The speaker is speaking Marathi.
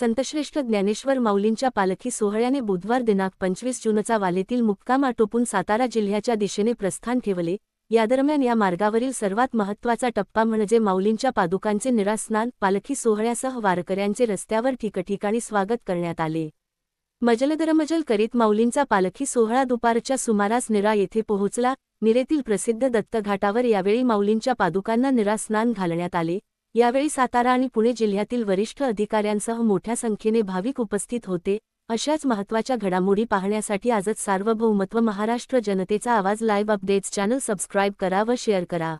संतश्रेष्ठ ज्ञानेश्वर माऊलींच्या पालखी सोहळ्याने बुधवार दिनांक पंचवीस जूनचा वालेतील मुक्काम आटोपून सातारा जिल्ह्याच्या दिशेने प्रस्थान ठेवले. यादरम्यान या मार्गावरील सर्वात महत्त्वाचा टप्पा म्हणजे माऊलींच्या पादुकांचे निरास्नान पालखी सोहळ्यासह वारकऱ्यांचे रस्त्यावर ठिकठिकाणी स्वागत करण्यात आले. मजलदरमजल करीत माऊलींचा पालखी सोहळा दुपारच्या सुमारास निरा येथे पोहोचला. निरेतील प्रसिद्ध दत्तघाटावर यावेळी माऊलींच्या पादुकांना निरास्नान घालण्यात आले. यावेळी सातारा आणि पुणे जिल्ह्यातील वरिष्ठ अधिकाऱ्यांसह मोठ्या संख्येने भाविक उपस्थित होते. अशाच महत्त्वाच्या घडामोडी पाहण्यासाठी आजच सार्वभौमत्व महाराष्ट्र जनतेचा आवाज लाईव्ह अपडेट्स चॅनल सबस्क्राईब करा व शेअर करा.